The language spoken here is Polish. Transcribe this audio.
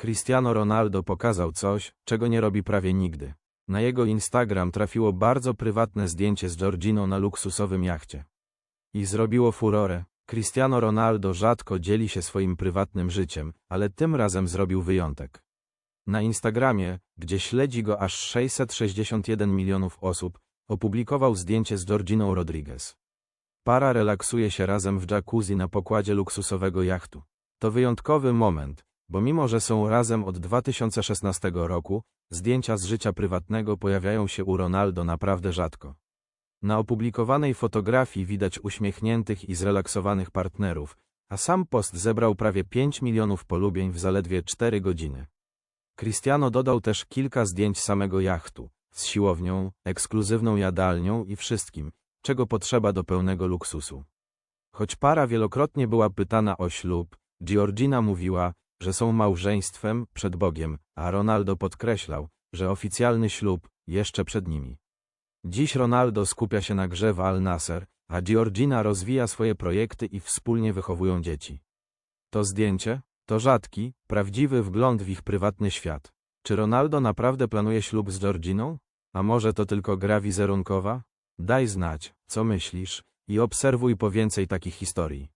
Cristiano Ronaldo pokazał coś, czego nie robi prawie nigdy. Na jego Instagram trafiło bardzo prywatne zdjęcie z Georginą na luksusowym jachcie. I zrobiło furorę. Cristiano Ronaldo rzadko dzieli się swoim prywatnym życiem, ale tym razem zrobił wyjątek. Na Instagramie, gdzie śledzi go aż 661 milionów osób, opublikował zdjęcie z Georginą Rodriguez. Para relaksuje się razem w jacuzzi na pokładzie luksusowego jachtu. To wyjątkowy moment, bo mimo że są razem od 2016 roku, zdjęcia z życia prywatnego pojawiają się u Ronaldo naprawdę rzadko. Na opublikowanej fotografii widać uśmiechniętych i zrelaksowanych partnerów, a sam post zebrał prawie 5 milionów polubień w zaledwie 4 godziny. Cristiano dodał też kilka zdjęć samego jachtu, z siłownią, ekskluzywną jadalnią i wszystkim, czego potrzeba do pełnego luksusu. Choć para wielokrotnie była pytana o ślub, Georgina mówiła, że są małżeństwem przed Bogiem, a Ronaldo podkreślał, że oficjalny ślub jeszcze przed nimi. Dziś Ronaldo skupia się na grze w Al Nasser, a Georgina rozwija swoje projekty i wspólnie wychowują dzieci. To zdjęcie to rzadki, prawdziwy wgląd w ich prywatny świat. Czy Ronaldo naprawdę planuje ślub z Georginą? A może to tylko gra wizerunkowa? Daj znać, co myślisz, i obserwuj po więcej takich historii.